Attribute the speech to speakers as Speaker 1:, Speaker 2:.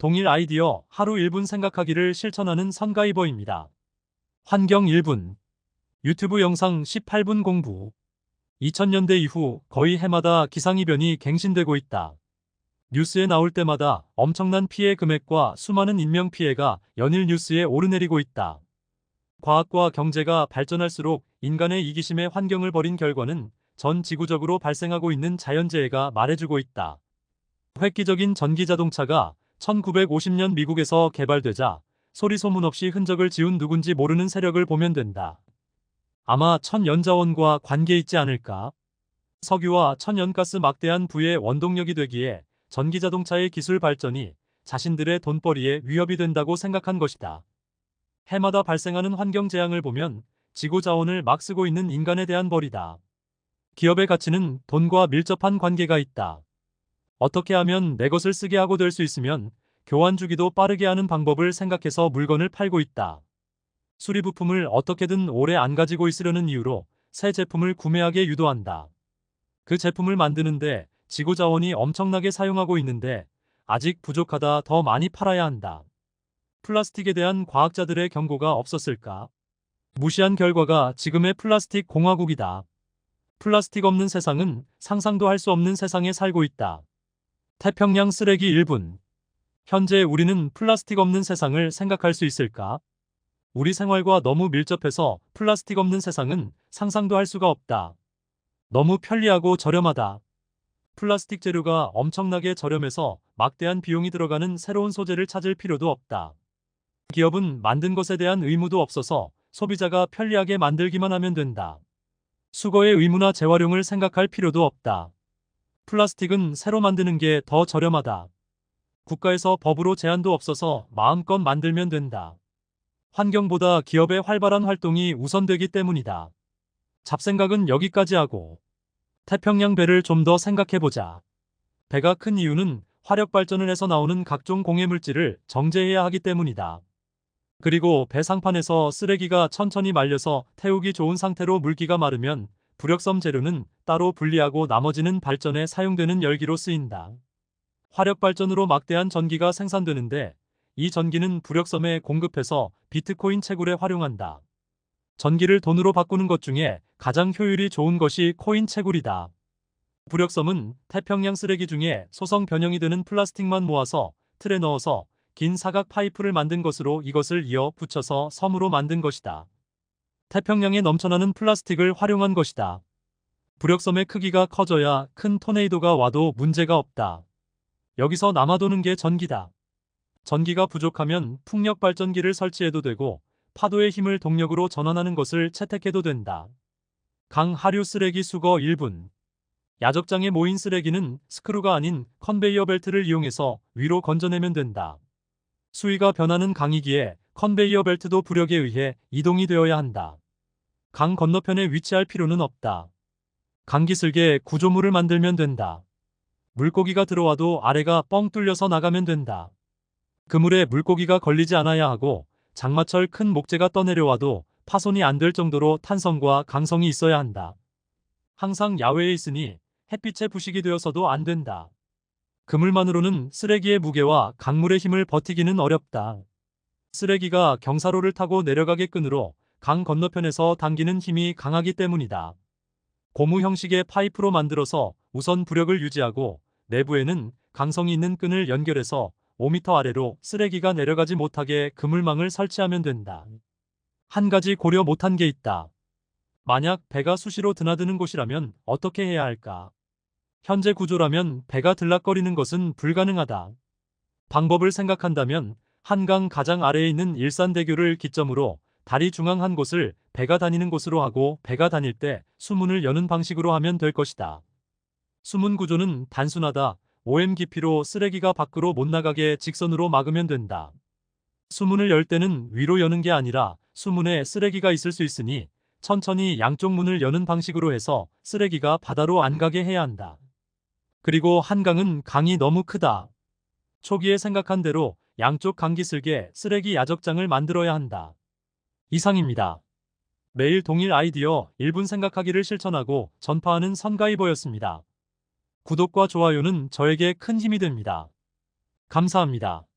Speaker 1: 동일 아이디어 하루 1분 생각하기를 실천하는 선가이버입니다. 환경 1분 유튜브 영상 18분 공부 2000년대 이후 거의 해마다 기상이변이 갱신되고 있다. 뉴스에 나올 때마다 엄청난 피해 금액과 수많은 인명피해가 연일 뉴스에 오르내리고 있다. 과학과 경제가 발전할수록 인간의 이기심에 환경을 버린 결과는 전 지구적으로 발생하고 있는 자연재해가 말해주고 있다. 획기적인 전기자동차가 1950년 미국에서 개발되자 소리 소문 없이 흔적을 지운 누군지 모르는 세력을 보면 된다. 아마 천연자원과 관계 있지 않을까? 석유와 천연가스 막대한 부의 원동력이 되기에 전기자동차의 기술 발전이 자신들의 돈벌이에 위협이 된다고 생각한 것이다. 해마다 발생하는 환경 재앙을 보면 지구 자원을 막 쓰고 있는 인간에 대한 벌이다. 기업의 가치는 돈과 밀접한 관계가 있다. 어떻게 하면 내 것을 쓰게 하고 될 수 있으면 교환 주기도 빠르게 하는 방법을 생각해서 물건을 팔고 있다. 수리 부품을 어떻게든 오래 안 가지고 있으려는 이유로 새 제품을 구매하게 유도한다. 그 제품을 만드는데 지구 자원이 엄청나게 사용하고 있는데 아직 부족하다 더 많이 팔아야 한다. 플라스틱에 대한 과학자들의 경고가 없었을까? 무시한 결과가 지금의 플라스틱 공화국이다. 플라스틱 없는 세상은 상상도 할 수 없는 세상에 살고 있다. 태평양 쓰레기 1분. 현재 우리는 플라스틱 없는 세상을 생각할 수 있을까? 우리 생활과 너무 밀접해서 플라스틱 없는 세상은 상상도 할 수가 없다. 너무 편리하고 저렴하다. 플라스틱 재료가 엄청나게 저렴해서 막대한 비용이 들어가는 새로운 소재를 찾을 필요도 없다. 기업은 만든 것에 대한 의무도 없어서 소비자가 편리하게 만들기만 하면 된다. 수거의 의무나 재활용을 생각할 필요도 없다. 플라스틱은 새로 만드는 게 더 저렴하다. 국가에서 법으로 제한도 없어서 마음껏 만들면 된다. 환경보다 기업의 활발한 활동이 우선되기 때문이다. 잡생각은 여기까지 하고 태평양 배를 좀 더 생각해보자. 배가 큰 이유는 화력 발전을 해서 나오는 각종 공해 물질을 정제해야 하기 때문이다. 그리고 배 상판에서 쓰레기가 천천히 말려서 태우기 좋은 상태로 물기가 마르면 부력섬 재료는 따로 분리하고 나머지는 발전에 사용되는 열기로 쓰인다. 화력 발전으로 막대한 전기가 생산되는데 이 전기는 부력섬에 공급해서 비트코인 채굴에 활용한다. 전기를 돈으로 바꾸는 것 중에 가장 효율이 좋은 것이 코인 채굴이다. 부력섬은 태평양 쓰레기 중에 소성 변형이 되는 플라스틱만 모아서 틀에 넣어서 긴 사각 파이프를 만든 것으로 이것을 이어 붙여서 섬으로 만든 것이다. 태평양에 넘쳐나는 플라스틱을 활용한 것이다. 부력섬의 크기가 커져야 큰 토네이도가 와도 문제가 없다. 여기서 남아도는 게 전기다. 전기가 부족하면 풍력 발전기를 설치해도 되고 파도의 힘을 동력으로 전환하는 것을 채택해도 된다. 강 하류 쓰레기 수거 1분. 야적장에 모인 쓰레기는 스크루가 아닌 컨베이어 벨트를 이용해서 위로 건져내면 된다. 수위가 변하는 강이기에 컨베이어 벨트도 부력에 의해 이동이 되어야 한다. 강 건너편에 위치할 필요는 없다. 강기슬게 구조물을 만들면 된다. 물고기가 들어와도 아래가 뻥 뚫려서 나가면 된다. 그물에 물고기가 걸리지 않아야 하고 장마철 큰 목재가 떠내려와도 파손이 안 될 정도로 탄성과 강성이 있어야 한다. 항상 야외에 있으니 햇빛에 부식이 되어서도 안 된다. 그물만으로는 쓰레기의 무게와 강물의 힘을 버티기는 어렵다. 쓰레기가 경사로를 타고 내려가게 끈으로 강 건너편에서 당기는 힘이 강하기 때문이다. 고무 형식의 파이프로 만들어서 우선 부력을 유지하고 내부에는 강성이 있는 끈을 연결해서 5m 아래로 쓰레기가 내려가지 못하게 그물망을 설치하면 된다. 한 가지 고려 못한 게 있다. 만약 배가 수시로 드나드는 곳이라면 어떻게 해야 할까? 현재 구조라면 배가 들락거리는 것은 불가능하다. 방법을 생각한다면 한강 가장 아래에 있는 일산대교를 기점으로 다리 중앙 한 곳을 배가 다니는 곳으로 하고 배가 다닐 때 수문을 여는 방식으로 하면 될 것이다. 수문 구조는 단순하다. OM 깊이로 쓰레기가 밖으로 못 나가게 직선으로 막으면 된다. 수문을 열 때는 위로 여는 게 아니라 수문에 쓰레기가 있을 수 있으니 천천히 양쪽 문을 여는 방식으로 해서 쓰레기가 바다로 안 가게 해야 한다. 그리고 한강은 강이 너무 크다. 초기에 생각한 대로 양쪽 강기슬게 쓰레기 야적장을 만들어야 한다. 이상입니다. 매일 동일 아이디어 1분 생각하기를 실천하고 전파하는 선가이버였습니다. 구독과 좋아요는 저에게 큰 힘이 됩니다. 감사합니다.